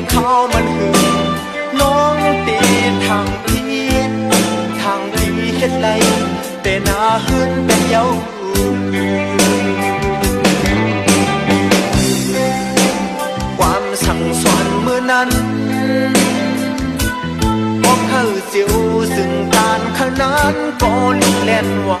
an lệ khao มันหึงน้องตีทางเพีทางทีเฮ็ดไรแต่หน้าหืนเป็นเย้าความสั่งสอนเมื่อนั้นพวกเขาเสียวซึ่งการขนานก็ลุกเล่นว่า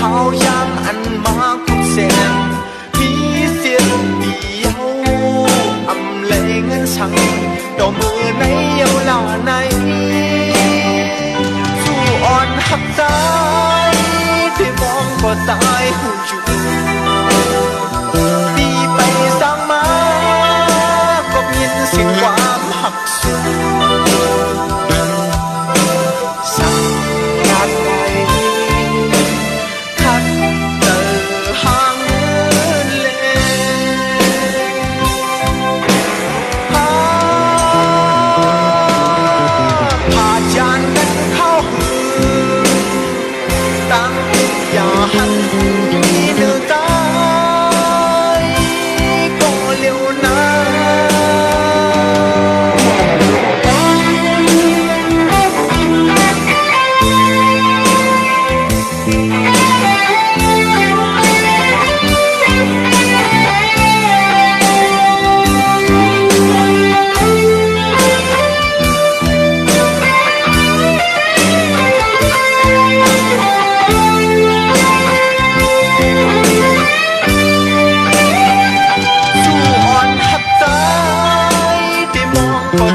ขายามอันมาคุกเสียงมีเสียงเดียวอำเลเงินสั่งดอมือในเยาวลาในสู้อ่อนหักใจที่มองบ่ตา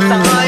Hasta luego.